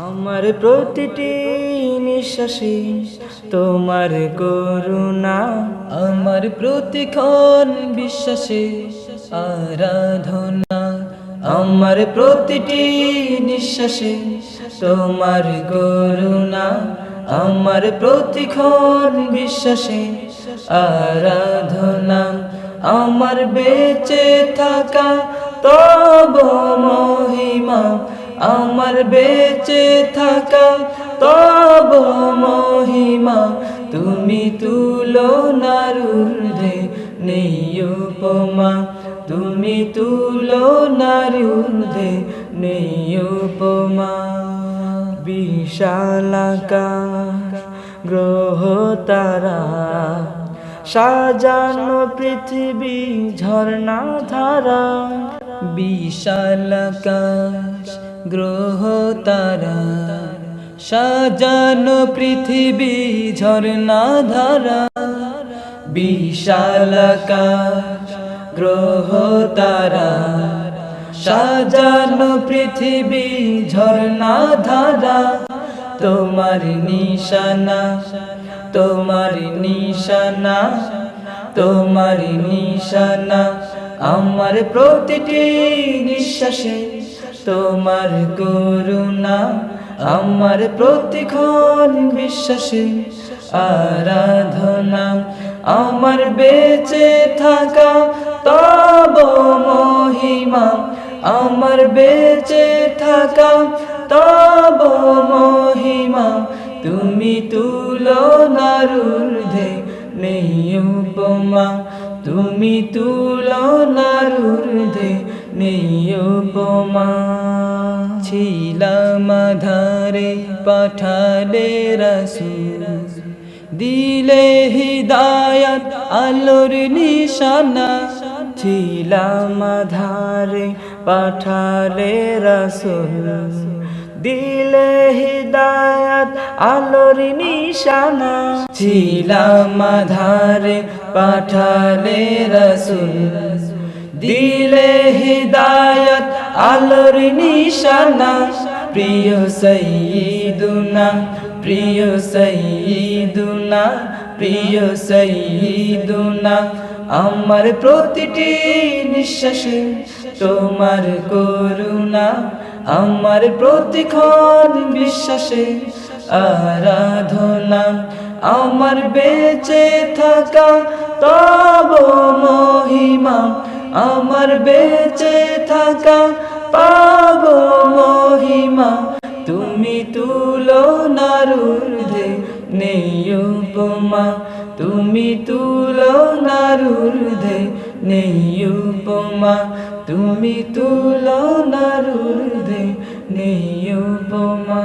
আমার প্রতিটি নিঃশ্বাসে তোমার করুণা, আমার প্রতিক্ষণ বিশ্বাসে আরাধনা, আমার প্রতিটি নিঃশ্বাসে তোমার করুণা, আমার প্রতিক্ষণ বিশ্বাসে আরাধনা, আমার বেঁচে থাকা তব মহিমা আমার বেঁচে থাকা তব মহিমা, তুমি তুলো নারুর্ধে নেই উপমা, তুমি তুলো নারুর্ধে নেই উপমা। বিশালাকা গ্রহ তারা, সাজানো পৃথিবী ঝর্ণা ধারা। বিশাল আকাশ গ্রহ তারা, সাজানো পৃথিবী, ঝর্ণা ধারা, বিশাল আকাশ, গ্রহ তারা, সাজানো পৃথিবী, ঝর্ণা ধারা, তোমার নিশানা তোমার নিশানা তোমার নিশানা, আমার প্রতিটি নিঃশ্বাসে তোমার করুণা, আমার প্রতিক্ষণ বিশ্বাসে আরাধনা, আমার বেঁচে থাকা তব মহিমা, আমার বেঁচে থাকা তব মহিমা, তুমি তুলো নারুর্ধে নেই উপমা, তুমি তুলো নারুর্ধে নেই ছিলাম ধারে পাঠালে রসুল। দিলে হিদায়াত, আলোর নিশানা। ছিলাম ধারে পাঠালে রসুল। দিলে হিদায়াত, আলোর নিশানা। ছিলাম ধারে পাঠালে রসুল। দিলে হিদায়াত, আলোর নিশানা। প্রিয় সঈদুনা প্রিয় সঈদুনা প্রিয় সঈদুনা। আমার প্রতিটি নিঃশ্বাসে তোমার করুণা। আমার প্রতিক্ষণ বিশ্বাসে আরাধনা। আমার বেঁচে থাকা তব মহিমা। আমার বেঁচে থাকা পাব মহিমা, তুমি তুলো নারুর্ধে নেই উপমা, তুমি তুলো নারুর্ধে নেই উপমা, তুমি তুলো নারুর্ধে নেই উপমা।